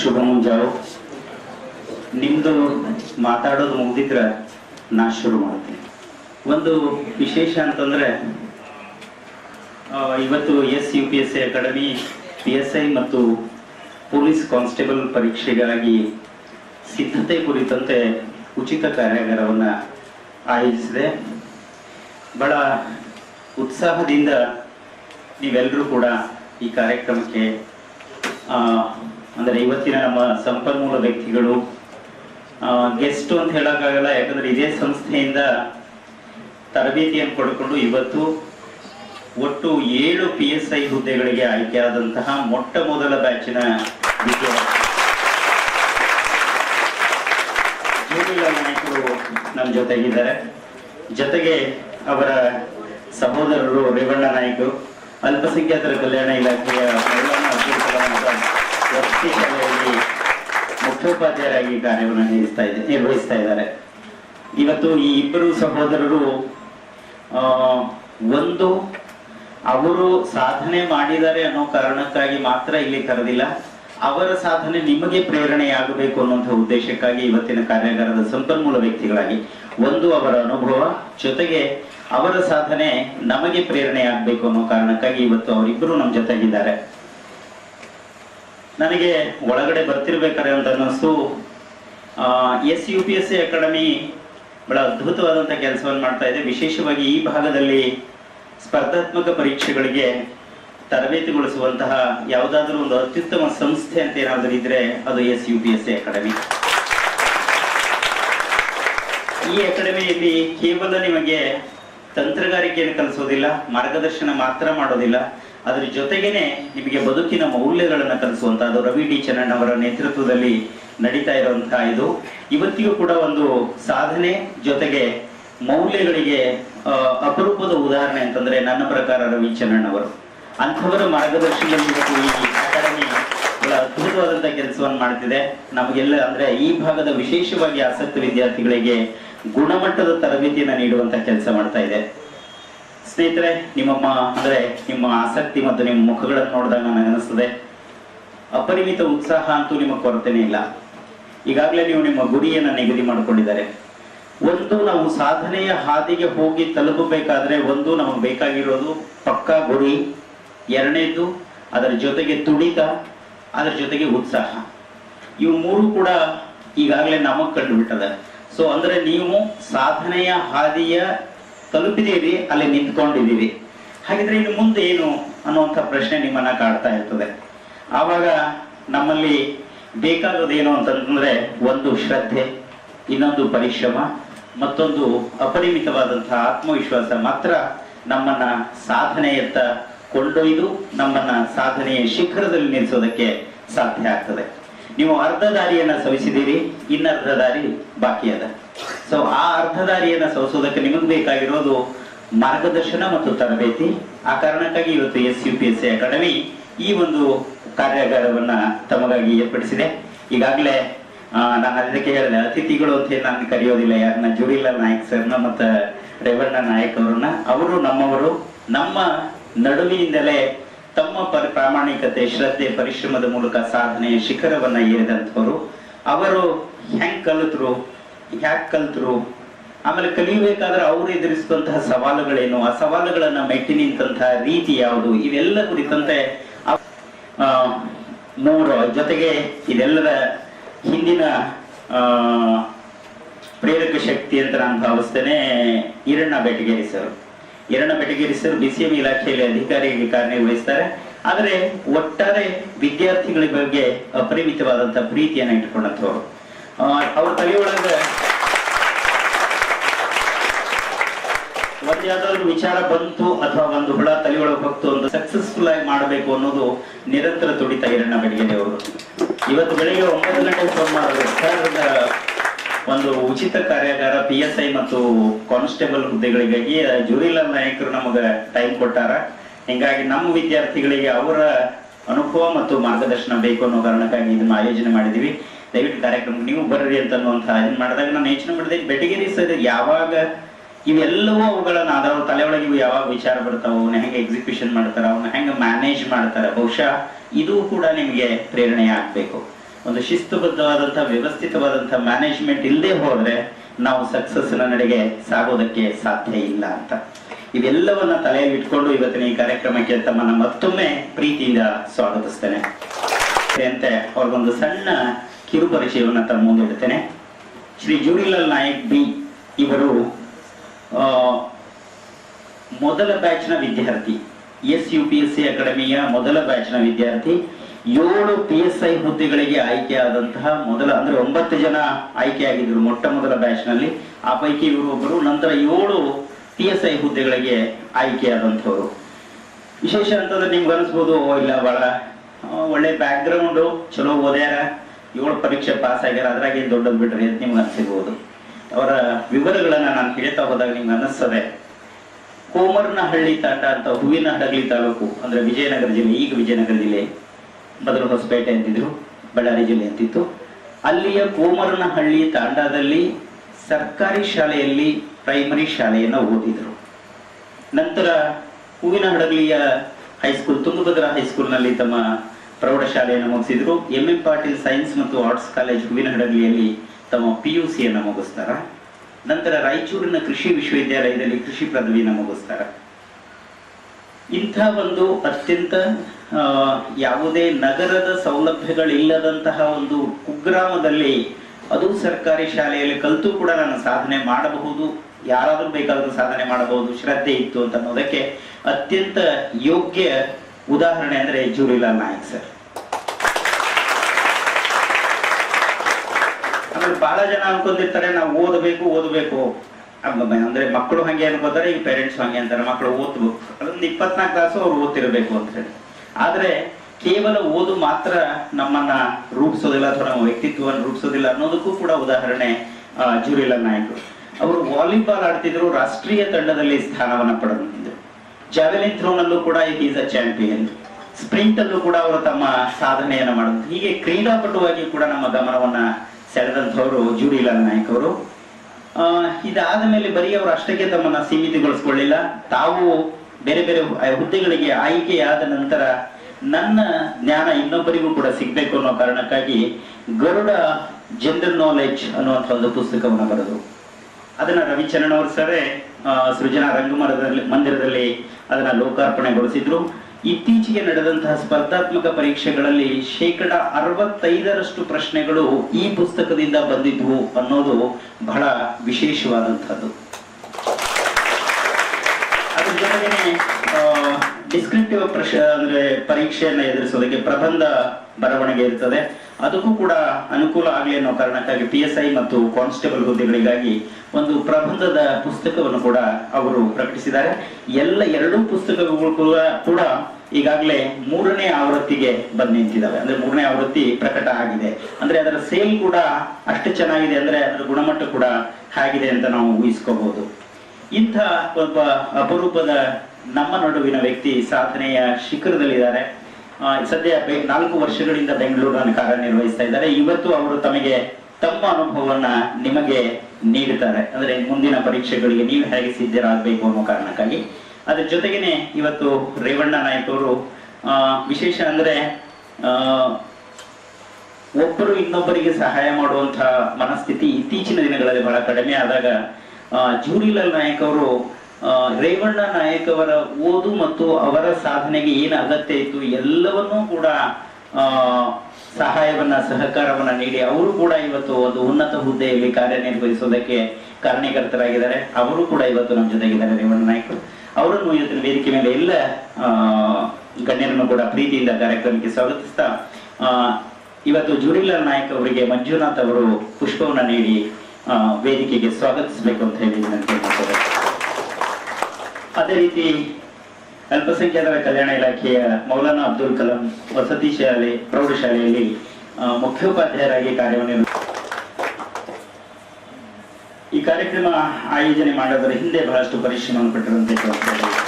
ಶುಭ ಮುಂಜಾವು ನಿಮ್ದು ಮಾತಾಡೋದು ಮುಗ್ದಿದ್ರೆ ನಾ ಶುರು ಮಾಡ್ತೀನಿ. ಒಂದು ವಿಶೇಷ ಅಂತಂದ್ರೆ ಇವತ್ತು S U P S C academy, P S I ಮತ್ತು ಪೊಲೀಸ್ ಕಾನ್ಸ್ಟೇಬಲ್ ಪರೀಕ್ಷೆಗಾಗಿ ಸಿದ್ಧತೆ ಕುರಿತಂತೆ ಉಚಿತ ಕಾರ್ಯಾಗಾರವನ್ನ ಆಯೋಜಿಸಿದೆ. ಬಹಳ ಉತ್ಸಾಹದಿಂದ ನೀವೆಲ್ಲರೂ ಕೂಡ ಈ ಕಾರ್ಯಕ್ರಮಕ್ಕೆ ಅಂದರೆ ಇವತ್ತಿನ ನಮ್ಮ ಸಂಪನ್ಮೂಲ ವ್ಯಕ್ತಿಗಳು ಗೆಸ್ಟ್ ಅಂತ ಹೇಳೋಕ್ಕಾಗಲ್ಲ, ಯಾಕಂದ್ರೆ ಇದೇ ಸಂಸ್ಥೆಯಿಂದ ತರಬೇತಿಯನ್ನು ಪಡ್ಕೊಂಡು ಇವತ್ತು ಒಟ್ಟು ಏಳು ಪಿ ಎಸ್ ಐ ಹುದ್ದೆಗಳಿಗೆ ಆಯ್ಕೆಯಾದಂತಹ ಮೊಟ್ಟ ಮೊದಲ ಬ್ಯಾಚಿನ ನಾಯಕರು ನಮ್ಮ ಜೊತೆಗಿದ್ದಾರೆ. ಜೊತೆಗೆ ಅವರ ಸಹೋದರರು ರೇವಣ್ಣ ನಾಯ್ಕರು ಅಲ್ಪಸಂಖ್ಯಾತರ ಕಲ್ಯಾಣ ಇಲಾಖೆಯ ಶಾಲೆಯಲ್ಲಿ ಮುಖ್ಯೋಪಾಧ್ಯಾಯರಾಗಿ ಕಾರ್ಯವನ್ನು ನಿರ್ವಹಿಸ್ತಾ ಇದೆ ನಿರ್ವಹಿಸ್ತಾ ಇದ್ದಾರೆ. ಇವತ್ತು ಈ ಇಬ್ಬರು ಸಹೋದರರು ಒಂದು, ಅವರು ಸಾಧನೆ ಮಾಡಿದ್ದಾರೆ ಅನ್ನೋ ಕಾರಣಕ್ಕಾಗಿ ಮಾತ್ರ ಇಲ್ಲಿ ಕರೆದಿಲ್ಲ. ಅವರ ಸಾಧನೆ ನಿಮಗೆ ಪ್ರೇರಣೆಯಾಗಬೇಕು ಅನ್ನುವಂಥ ಉದ್ದೇಶಕ್ಕಾಗಿ ಇವತ್ತಿನ ಕಾರ್ಯಾಗಾರದ ಸಂಪನ್ಮೂಲ ವ್ಯಕ್ತಿಗಳಾಗಿ, ಒಂದು ಅವರ ಅನುಭವ, ಜೊತೆಗೆ ಅವರ ಸಾಧನೆ ನಮಗೆ ಪ್ರೇರಣೆ ಆಗ್ಬೇಕು ಅನ್ನೋ ಕಾರಣಕ್ಕಾಗಿ ಇವತ್ತು ಅವರಿಬ್ಬರು ನಮ್ಮ ಜೊತೆಗಿದ್ದಾರೆ. ನನಗೆ ಒಳಗಡೆ ಬರ್ತಿರ್ಬೇಕಾದ್ರೆ ಅಂತ ಅನ್ನಿಸ್ತು S U P S C academy ಬಹಳ ಅದ್ಭುತವಾದಂಥ ಕೆಲಸವನ್ನು ಮಾಡ್ತಾ ಇದೆ. ವಿಶೇಷವಾಗಿ ಈ ಭಾಗದಲ್ಲಿ ಸ್ಪರ್ಧಾತ್ಮಕ ಪರೀಕ್ಷೆಗಳಿಗೆ ತರಬೇತಿಗೊಳಿಸುವಂತಹ ಯಾವುದಾದ್ರೂ ಒಂದು ಅತ್ಯುತ್ತಮ ಸಂಸ್ಥೆ ಅಂತ ಏನಾದರೂ ಇದ್ರೆ ಅದು S U P S C academy. ಈ ಅಕಾಡೆಮಿಯಲ್ಲಿ ಕೇವಲ ನಿಮಗೆ ತಂತ್ರಗಾರಿಕೆಯನ್ನು ಕಲಿಸೋದಿಲ್ಲ, ಮಾರ್ಗದರ್ಶನ ಮಾತ್ರ ಮಾಡೋದಿಲ್ಲ. ಅದರ ಜೊತೆಗೇನೆ ನಿಮಗೆ ಬದುಕಿನ ಮೌಲ್ಯಗಳನ್ನು ಕಲಿಸುವಂತಹದ್ದು ರವಿ ಡಿ ಚರಣ್ ಅವರ ನೇತೃತ್ವದಲ್ಲಿ ನಡೀತಾ ಇರುವಂತಹ ಇದು. ಇವತ್ತಿಗೂ ಕೂಡ ಒಂದು ಸಾಧನೆ ಜೊತೆಗೆ ಮೌಲ್ಯಗಳಿಗೆ ಅಪರೂಪದ ಉದಾಹರಣೆ ಅಂತಂದ್ರೆ ನನ್ನ ಪ್ರಕಾರ ರವಿ ಚರಣ್ ಅವರು. ಅಂಥವರ ಮಾರ್ಗದರ್ಶನದಲ್ಲಿ ಈ ಅಕಾಡೆಮಿ ಅದ್ಭುತವಾದಂತಹ ಕೆಲಸವನ್ನು ಮಾಡ್ತಿದೆ. ನಮಗೆಲ್ಲ ಅಂದ್ರೆ ಈ ಭಾಗದ ವಿಶೇಷವಾಗಿ ಆಸಕ್ತ ವಿದ್ಯಾರ್ಥಿಗಳಿಗೆ ಗುಣಮಟ್ಟದ ತರಬೇತಿಯನ್ನು ನೀಡುವಂತ ಕೆಲಸ ಮಾಡ್ತಾ ಇದೆ. ಸ್ನೇಹಿತರೆ ನಿಮ್ಮಮ್ಮ ಅಂದ್ರೆ ನಿಮ್ಮ ಆಸಕ್ತಿ ಮತ್ತು ನಿಮ್ಮ ಮುಖಗಳನ್ನು ನೋಡಿದಾಗ ನನಗೆ ಅನಿಸ್ತದೆ ಅಪರಿಮಿತ ಉತ್ಸಾಹ ಅಂತೂ ನಿಮ್ಮ ಕೊರತೆನೇ ಇಲ್ಲ. ಈಗಾಗಲೇ ನೀವು ನಿಮ್ಮ ಗುರಿಯನ್ನು ನಿಗದಿ ಮಾಡಿಕೊಂಡಿದ್ದಾರೆ. ಒಂದು ನಾವು ಸಾಧನೆಯ ಹಾದಿಗೆ ಹೋಗಿ ತಲುಪಬೇಕಾದ್ರೆ ಒಂದು ನಮಗೆ ಬೇಕಾಗಿರೋದು ಪಕ್ಕಾ ಗುರಿ, ಎರಡನೇದು ಅದರ ಜೊತೆಗೆ ತುಡಿತ, ಅದರ ಜೊತೆಗೆ ಉತ್ಸಾಹ. ಇವು ಮೂರು ಕೂಡ ಈಗಾಗಲೇ ನಮಗೆ ಕಂಡು ಬಿಟ್ಟದೆ ಸೊ ಅಂದ್ರೆ ನೀವು ಸಾಧನೆಯ ಹಾದಿಯ ತಲುಪಿದೀರಿ ಅಲ್ಲಿ ನಿಂತ್ಕೊಂಡಿದ್ದೀವಿ. ಹಾಗಿದ್ರೆ ಇನ್ನು ಮುಂದೆ ಏನು ಅನ್ನುವಂಥ ಪ್ರಶ್ನೆ ನಿಮ್ಮನ್ನ ಕಾಡ್ತಾ ಇರ್ತದೆ. ಆವಾಗ ನಮ್ಮಲ್ಲಿ ಬೇಕಾಗೋದೇನು ಅಂತಂದ್ರೆ ಒಂದು ಶ್ರದ್ಧೆ, ಇನ್ನೊಂದು ಪರಿಶ್ರಮ, ಮತ್ತೊಂದು ಅಪರಿಮಿತವಾದಂತಹ ಆತ್ಮವಿಶ್ವಾಸ ಮಾತ್ರ ನಮ್ಮನ್ನ ಸಾಧನೆಯತ್ತ ಕೊಂಡೊಯ್ದು, ನಮ್ಮನ್ನ ಸಾಧನೆಯ ಶಿಖರದಲ್ಲಿ ನಿಲ್ಲಿಸೋದಕ್ಕೆ ಸಾಧ್ಯ ಆಗ್ತದೆ. ನೀವು ಅರ್ಧ ದಾರಿಯನ್ನ ಸವಿಸಿದ್ದೀರಿ, ಇನ್ನರ್ಧ ದಾರಿ ಬಾಕಿ ಅದ ಸೊ ಆ ಅರ್ಥದಾರಿಯನ್ನ ಸವಿಸೋದಕ್ಕೆ ನಿಮಗೆ ಬೇಕಾಗಿರೋದು ಮಾರ್ಗದರ್ಶನ ಮತ್ತು ತರಬೇತಿ. ಆ ಕಾರಣಕ್ಕಾಗಿ ಇವತ್ತು S U P S C academy ಈ ಒಂದು ಕಾರ್ಯಾಗಾರವನ್ನ ತಮಗಾಗಿ ಏರ್ಪಡಿಸಿದೆ. ಈಗಾಗಲೇ ನಾನು ಅದಕ್ಕೆ ಹೇಳಿದೆ, ಅತಿಥಿಗಳು ಅಂತ ನಾನು ಕರೆಯೋದಿಲ್ಲ, ಯಾರನ್ನ ಜುರಿಲಾಲ್ ನಾಯಕ್ ಸರ್ನ ಮತ್ತು ರೇವಣ್ಣ ನಾಯಕ್ ಅವ್ರನ್ನ. ಅವರು ನಮ್ಮವರು, ನಮ್ಮ ನಡುವಿನಿಂದಲೇ ತಮ್ಮ ಪರ ಪ್ರಾಮಾಣಿಕತೆ, ಶ್ರದ್ಧೆ, ಪರಿಶ್ರಮದ ಮೂಲಕ ಸಾಧನೆಯ ಶಿಖರವನ್ನ ಏರಿದಂಥವರು. ಅವರು ಹೆಂಗ್ ಕಲಿತರು ಹ್ಯಾಕ್ ಕಲ್ತರು? ಆಮೇಲೆ ಕಲಿಬೇಕಾದ್ರೆ ಅವರು ಎದುರಿಸಿದಂತಹ ಸವಾಲುಗಳೇನು? ಆ ಸವಾಲುಗಳನ್ನ ಮೆಟ್ಟಿ ನಿಂತಹ ರೀತಿ ಯಾವುದು? ಇವೆಲ್ಲ ಕುರಿತಂತೆ ನೋಡೋ ಜೊತೆಗೆ ಇದೆಲ್ಲರ ಹಿಂದಿನ ಪ್ರೇರಕ ಶಕ್ತಿ ಅಂತ ನಾನು ಭಾವಿಸ್ತೇನೆ Iranna Betageri sir Iranna Betageri sir B C M ಇಲಾಖೆಯಲ್ಲಿ ಅಧಿಕಾರಿಯಾಗಿ ಕಾರ್ಯನಿರ್ವಹಿಸ್ತಾರೆ. ಆದರೆ ಒಟ್ಟಾರೆ ವಿದ್ಯಾರ್ಥಿಗಳ ಬಗ್ಗೆ ಅಪರಿಮಿತವಾದಂತಹ ಪ್ರೀತಿಯನ್ನು ಇಟ್ಕೊಂಡಂಥವ್ರು ಅವ್ರ ತಲೆಯೊಳಗೆ ಒಂದ್ ಯಾವ್ದಾದ್ರು ವಿಚಾರ ಬಂತು ಅಥವಾ ಒಂದು ಹುಳ ತಲೆಯೊಳಗೆ ಹೋಗ್ತು ಅಂತ ಸಕ್ಸಸ್ಫುಲ್ ಆಗಿ ಮಾಡಬೇಕು ಅನ್ನೋದು ನಿರಂತರ ತುಡಿತ ಇರಣ್ಣ ಬೆಳಗ್ಗೆ ಅವರು. ಇವತ್ತು ಬೆಳಿಗ್ಗೆ ಒಂಬತ್ತು ಗಂಟೆಗೆ ಫೋನ್ ಮಾಡಿದ್ರು. ಸರ್ ಒಂದು ಉಚಿತ ಕಾರ್ಯಾಗಾರ ಪಿ ಎಸ್ ಐ ಮತ್ತು ಕಾನ್ಸ್ಟೇಬಲ್ ಹುದ್ದೆಗಳಿಗಾಗಿ ಜೂರಿಲಾಲ್ ನಾಯಕರು ನಮಗೆ ಟೈಮ್ ಕೊಟ್ಟಾರ. ಹಿಂಗಾಗಿ ನಮ್ಮ ವಿದ್ಯಾರ್ಥಿಗಳಿಗೆ ಅವರ ಅನುಭವ ಮತ್ತು ಮಾರ್ಗದರ್ಶನ ಬೇಕು ಅನ್ನೋ ಕಾರಣಕ್ಕಾಗಿ ಇದನ್ನ ಆಯೋಜನೆ ಮಾಡಿದೀವಿ ದಯವಿಟ್ಟು ಕಾರ್ಯಕ್ರಮ ನೀವು ಬರ್ರಿ ಅಂತ ಅನ್ನುವಂಥ ಇದನ್ನ ಮಾಡಿದಾಗ ನಾನು ಯೋಚನೆ ಮಾಡಿದೆ ಬೆಟಗೇರಿ ಸರ್, ಯಾವಾಗ ಇವೆಲ್ಲವೂ ಅವುಗಳನ್ನ ಅದ್ರ ತಲೆಯೊಳಗೆ ಇವು ಯಾವಾಗ ವಿಚಾರ ಬರ್ತಾವ ಅವನ್ನ ಹೆಂಗೆ ಎಕ್ಸಿಕ್ಯೂಷನ್ ಮಾಡ್ತಾರ ಅವನ್ನ ಹೆಂಗೆ ಮ್ಯಾನೇಜ್ ಮಾಡ್ತಾರ, ಬಹುಶಃ ಇದು ಕೂಡ ನಿಮಗೆ ಪ್ರೇರಣೆ ಆಗ್ಬೇಕು. ಒಂದು ಶಿಸ್ತುಬದ್ಧವಾದಂತಹ, ವ್ಯವಸ್ಥಿತವಾದಂತಹ ಮ್ಯಾನೇಜ್ಮೆಂಟ್ ಇಲ್ಲದೆ ಹೋದ್ರೆ ನಾವು ಸಕ್ಸಸ್ನ ನಡೆಗೆ ಸಾಗೋದಕ್ಕೆ ಸಾಧ್ಯ ಇಲ್ಲ ಅಂತ. ಇವೆಲ್ಲವನ್ನ ತಲೆಯಲ್ಲಿ ಇಟ್ಕೊಂಡು ಇವತ್ತಿನ ಈ ಕಾರ್ಯಕ್ರಮಕ್ಕೆ ತಮ್ಮನ್ನ ಮತ್ತೊಮ್ಮೆ ಪ್ರೀತಿಯಿಂದ ಸ್ವಾಗತಿಸ್ತೇನೆ. ಅಂತೆ ಅವ್ರಿಗೊಂದು ಸಣ್ಣ ಕಿರು ತರ ತಮ್ಮ ಮುಂದೆ ಇಡ್ತೇನೆ ಶ್ರೀ ಜೂಡಿಲಾಲ್ ನಾಯಕ್ ಬಿ ಇವರು ಮೊದಲ ಬ್ಯಾಚ್ನ ವಿದ್ಯಾರ್ಥಿ S U P S C ಅಕಾಡೆಮಿಯ ಮೊದಲ ಬ್ಯಾಚ್ನ ವಿದ್ಯಾರ್ಥಿ, ಏಳು ಪಿ ಎಸ್ ಐ ಹುದ್ದೆಗಳಿಗೆ ಆಯ್ಕೆಯಾದಂತಹ ಮೊದಲ, ಅಂದ್ರೆ ಒಂಬತ್ತು ಜನ ಆಯ್ಕೆಯಾಗಿದ್ದರು ಮೊಟ್ಟ ಮೊದಲ ಬ್ಯಾಚ್ನಲ್ಲಿ ಆ ಪೈಕಿ ಇವರು ಒಬ್ಬರು, ನಂತರ ಏಳು ಪಿ ಎಸ್ ಐ ಹುದ್ದೆಗಳಿಗೆ ಆಯ್ಕೆಯಾದಂಥವ್ರು. ವಿಶೇಷ ಅಂತಂದ್ರೆ ನಿಮ್ಗೆ ಅನಿಸ್ಬೋದು ಇಲ್ಲ ಬಹಳ ಒಳ್ಳೆ ಬ್ಯಾಕ್ ಗ್ರೌಂಡು ಚಲೋ ಓದ್ಯಾರ. ಏಳು ಪರೀಕ್ಷೆ ಪಾಸ್ ಆಗ್ಯಾರ ಅದ್ರಾಗೆ ದೊಡ್ಡ ಬಿಡ್ರಿ ಅಂತ ನಿಮ್ಗೆ ಅನ್ಸಿರ್ಬೋದು. ಅವರ ವಿವರಗಳನ್ನ ನಾನು ಹೇಳ್ತಾ ಹೋದಾಗ ನಿಮ್ಗೆ ಅನ್ನಿಸ್ತದೆ. ಕೋಮರ್ನಹಳ್ಳಿ ತಾಟ ಅಂತ ಹೂವಿನ ಹಡಗಲಿ ತಾಲೂಕು, ಅಂದ್ರೆ ವಿಜಯನಗರ ಜಿಲ್ಲೆ, ಈಗ ವಿಜಯನಗರ ಜಿಲ್ಲೆ ಮೊದಲು ಹೊಸಪೇಟೆ ಅಂತಿದ್ರು, ಬಳ್ಳಾರಿ ಜಿಲ್ಲೆ ಅಂತಿತ್ತು. ಅಲ್ಲಿಯ ಕೋಮರನಹಳ್ಳಿ ತಾಂಡದಲ್ಲಿ ಸರ್ಕಾರಿ ಶಾಲೆಯಲ್ಲಿ ಪ್ರೈಮರಿ ಶಾಲೆಯನ್ನು ಓದಿದ್ರು. ನಂತರ ಹೂವಿನ ಹಡಗಲಿಯ ಹೈಸ್ಕೂಲ್ ತುಂಗಭದ್ರಾ ಹೈಸ್ಕೂಲ್ನಲ್ಲಿ ತಮ್ಮ ಪ್ರೌಢಶಾಲೆಯನ್ನು ಮುಗಿಸಿದ್ರು. ಎಂ ಎಂ ಪಾಟೀಲ್ ಸೈನ್ಸ್ ಮತ್ತು ಆರ್ಟ್ಸ್ ಕಾಲೇಜ್ ಹೂವಿನಹಡಗಲಿಯಲ್ಲಿ ತಮ್ಮ ಪಿ ಯು ಸಿಯನ್ನು ಮುಗಿಸ್ತಾರ. ನಂತರ ರಾಯಚೂರಿನ ಕೃಷಿ ವಿಶ್ವವಿದ್ಯಾಲಯದಲ್ಲಿ ಕೃಷಿ ಪದವಿಯನ್ನು ಮುಗಿಸ್ತಾರ. ಇಂಥ ಒಂದು ಅತ್ಯಂತ ಯಾವುದೇ ನಗರದ ಸೌಲಭ್ಯಗಳಿಲ್ಲದಂತಹ ಒಂದು ಕುಗ್ರಾಮದಲ್ಲಿ ಅದು ಸರ್ಕಾರಿ ಶಾಲೆಯಲ್ಲಿ ಕಲಿತು ಕೂಡ ನಾನು ಸಾಧನೆ ಮಾಡಬಹುದು. ಯಾರಾದರೂ ಬೇಕಾದರೂ ಸಾಧನೆ ಮಾಡಬಹುದು. ಶ್ರದ್ಧೆ ಇತ್ತು ಅಂತ ಅನ್ನೋದಕ್ಕೆ ಅತ್ಯಂತ ಯೋಗ್ಯ ಉದಾಹರಣೆ ಅಂದ್ರೆ ಜೂರಿಲಾಲ್ ನಾಯಕ್ ಸರ್. ಆಮೇಲೆ ಬಹಳ ಜನ ಅನ್ಕೊಂಡಿರ್ತಾರೆ, ನಾವು ಓದಬೇಕು ಓದಬೇಕು. ಅಂದ್ರೆ ಮಕ್ಕಳು ಹಂಗೆ ಅನ್ಕೋತಾರೆ, ಈ ಪೇರೆಂಟ್ಸ್ ಹಂಗೆ ಅಂತಾರೆ, ಮಕ್ಕಳು ಓದ್ಬೇಕು. ಅದೊಂದು ಇಪ್ಪತ್ನಾಲ್ಕು ತಾಸು ಅವ್ರು ಓದ್ತಿರ್ಬೇಕು ಅಂತ ಹೇಳಿ. ಆದ್ರೆ ಕೇವಲ ಓದು ಮಾತ್ರ ನಮ್ಮನ್ನ ರೂಪಿಸೋದಿಲ್ಲ ಅಥವಾ ನಮ್ಮ ವ್ಯಕ್ತಿತ್ವವನ್ನು ರೂಪಿಸೋದಿಲ್ಲ ಅನ್ನೋದಕ್ಕೂ ಕೂಡ ಉದಾಹರಣೆ ಜೂರಿಲಾಲ್ ನಾಯಕ್. ಅವರು ವಾಲಿಬಾಲ್ ಆಡ್ತಿದ್ರು, ರಾಷ್ಟ್ರೀಯ ತಂಡದಲ್ಲಿ ಸ್ಥಾನವನ್ನ ಪಡೆದಿದ್ರು ಜಾವೆಲಿನ್ ಥ್ರೋನಲ್ಲೂ ಕೂಡ ಈಸ್ ಅ ಚಾಂಪಿಯನ್ ಸ್ಪ್ರಿಂಟ್ ಅಲ್ಲೂ ಕೂಡ ಅವರು ತಮ್ಮ ಸಾಧನೆಯನ್ನು ಮಾಡುತ್ತೆ ಹೀಗೆ ಕ್ರೀಡಾಪಟುವಾಗಿ ಕೂಡ ನಮ್ಮ ಗಮನವನ್ನ ಸೆಳೆದಂಥವರು ಜೂರಿಲಾಲ್ ನಾಯಕ್ ಅವರು. ಇದಾದ ಮೇಲೆ ಬರೀ ಅವರು ಅಷ್ಟಕ್ಕೆ ತಮ್ಮನ್ನ ಸೀಮಿತಗೊಳಿಸ್ಕೊಳ್ಳಿಲ್ಲ. ತಾವು ಬೇರೆ ಬೇರೆ ಹುದ್ದೆಗಳಿಗೆ ಆಯ್ಕೆಯಾದ ನಂತರ ನನ್ನ ಜ್ಞಾನ ಇನ್ನೊಬ್ಬರಿಗೂ ಕೂಡ ಸಿಗ್ಬೇಕು ಅನ್ನೋ ಕಾರಣಕ್ಕಾಗಿ ಗರುಡ ಜನರಲ್ ನಾಲೆಡ್ಜ್ ಅನ್ನುವಂಥ ಒಂದು ಪುಸ್ತಕವನ್ನು ಬರೆದರು. ಅದನ್ನ ರವಿಚರಣ್ ಅವರು ಸರೇ ಸೃಜನಾ ರಂಗಮರದಲ್ಲಿ, ಮಂದಿರದಲ್ಲಿ ಅದನ್ನ ಲೋಕಾರ್ಪಣೆಗೊಳಿಸಿದ್ರು. ಇತ್ತೀಚೆಗೆ ನಡೆದಂತಹ ಸ್ಪರ್ಧಾತ್ಮಕ ಪರೀಕ್ಷೆಗಳಲ್ಲಿ ಶೇಕಡ ಅರವತ್ತೈದರಷ್ಟು ಪ್ರಶ್ನೆಗಳು ಈ ಪುಸ್ತಕದಿಂದ ಬಂದಿದ್ವು ಅನ್ನೋದು ಬಹಳ ವಿಶೇಷವಾದಂತಹದ್ದು ಅದ್ರ ಜೊತೆಗೆ ಡಿಸ್ಕ್ರಿಪ್ಟಿವ್ ಪ್ರಶ್, ಅಂದ್ರೆ ಪರೀಕ್ಷೆಯನ್ನ ಎದುರಿಸೋದಕ್ಕೆ ಪ್ರಬಂಧ ಬರವಣಿಗೆ ಇರ್ತದೆ. ಅದಕ್ಕೂ ಕೂಡ ಅನುಕೂಲ ಆಗಲಿ ಅನ್ನೋ ಕಾರಣಕ್ಕಾಗಿ ಪಿ ಎಸ್ ಐ ಮತ್ತು ಕಾನ್ಸ್ಟೇಬಲ್ ಹುದ್ದೆಗಳಿಗಾಗಿ ಒಂದು ಪ್ರಬಂಧದ ಪುಸ್ತಕವನ್ನು ಕೂಡ ಅವರು ಪ್ರಕಟಿಸಿದ್ದಾರೆ. ಎಲ್ಲ ಎರಡೂ ಪುಸ್ತಕಗಳು ಕೂಡ ಕೂಡ ಈಗಾಗಲೇ ಮೂರನೇ ಆವೃತ್ತಿಗೆ ಬಂದು ನಿಂತಿದ್ದಾವೆ. ಅಂದ್ರೆ ಮೂರನೇ ಆವೃತ್ತಿ ಪ್ರಕಟ ಆಗಿದೆ. ಅಂದ್ರೆ ಅದರ ಸೇಲ್ ಕೂಡ ಅಷ್ಟು ಚೆನ್ನಾಗಿದೆ ಅಂದ್ರೆ ಅದರ ಗುಣಮಟ್ಟ ಕೂಡ ಹಾಗಿದೆ ಅಂತ ನಾವು ಊಹಿಸ್ಕೋಬಹುದು. ಇಂಥ ಒಬ್ಬ ಅಪರೂಪದ ನಮ್ಮ ನಡುವಿನ ವ್ಯಕ್ತಿ ಸಾಧನೆಯ ಶಿಖರದಲ್ಲಿದ್ದಾರೆ. ಸದ್ಯ ನಾಲ್ಕು ವರ್ಷಗಳಿಂದ ಬೆಂಗಳೂರಿನಲ್ಲಿ ಕಾರ್ಯನಿರ್ವಹಿಸ್ತಾ ಇದ್ದಾರೆ. ಇವತ್ತು ಅವರು ತಮಗೆ ತಮ್ಮ ಅನುಭವವನ್ನ ನಿಮಗೆ ನೀಡುತ್ತಾರೆ. ಅಂದ್ರೆ ಮುಂದಿನ ಪರೀಕ್ಷೆಗಳಿಗೆ ನೀವು ಹೇಗೆ ಸಿದ್ಧರಾಗಬೇಕು ಅನ್ನೋ ಕಾರಣಕ್ಕಾಗಿ. ಅದ್ರ ಜೊತೆಗೇನೆ ಇವತ್ತು ರೇವಣ್ಣ ನಾಯಕ್ ಅವರು ವಿಶೇಷ ಅಂದ್ರೆ ಒಬ್ಬರು ಇನ್ನೊಬ್ಬರಿಗೆ ಸಹಾಯ ಮಾಡುವಂತಹ ಮನಸ್ಥಿತಿ ಇತ್ತೀಚಿನ ದಿನಗಳಲ್ಲಿ ಬಹಳ ಕಡಿಮೆ ಆದಾಗ ಜೂರಿಲಾಲ್ ನಾಯಕ್ ಅವರು ರೇವಣ್ಣ ನಾಯಕ್ ಓದು ಮತ್ತು ಅವರ ಸಾಧನೆಗೆ ಏನು ಅಗತ್ಯ ಇತ್ತು ಎಲ್ಲವನ್ನೂ ಕೂಡ ಸಹಾಯವನ್ನ, ಸಹಕಾರವನ್ನ ನೀಡಿ ಅವರು ಕೂಡ ಇವತ್ತು ಒಂದು ಉನ್ನತ ಹುದ್ದೆಯಲ್ಲಿ ಕಾರ್ಯನಿರ್ವಹಿಸೋದಕ್ಕೆ ಕಾರಣೀಕರ್ತರಾಗಿದ್ದಾರೆ ಅವರು ಕೂಡ ಇವತ್ತು ನಮ್ಮ ಜೊತೆಗಿದ್ದಾರೆ, ರೇವಣ್ಣ ನಾಯಕರು. ಅವರನ್ನು ಇವತ್ತಿನ ವೇದಿಕೆ ಮೇಲೆ ಎಲ್ಲ ಗಣ್ಯರನ್ನು ಕೂಡ ಪ್ರೀತಿಯಿಂದ ಕಾರ್ಯಕ್ರಮಕ್ಕೆ ಸ್ವಾಗತಿಸ್ತಾ ಇವತ್ತು ಜೂರಿಲಾಲ್ ನಾಯಕ್ ಅವರಿಗೆ ಮಂಜುನಾಥ್ ಅವರು ಪುಷ್ಪವನ್ನ ನೀಡಿ ವೇದಿಕೆಗೆ ಸ್ವಾಗತಿಸಬೇಕು ಅಂತ ಹೇಳಿ ನಾನು ಮಾಡ್ತಾರೆ ಅದೇ ರೀತಿ ಅಲ್ಪಸಂಖ್ಯಾತರ ಕಲ್ಯಾಣ ಇಲಾಖೆಯ ಮೌಲಾನಾ ಅಬ್ದುಲ್ ಕಲಾಂ ವಸತಿ ಶಾಲೆ ಪ್ರೌಢಶಾಲೆಯಲ್ಲಿ ಮುಖ್ಯೋಪಾಧ್ಯಾಯರಾಗಿ ಕಾರ್ಯವನ್ನು ಈ ಕಾರ್ಯಕ್ರಮ ಆಯೋಜನೆ ಮಾಡೋದರ ಹಿಂದೆ ಬಹಳಷ್ಟು ಪರಿಶ್ರಮ ಪಟ್ಟಿರುವಂತೆ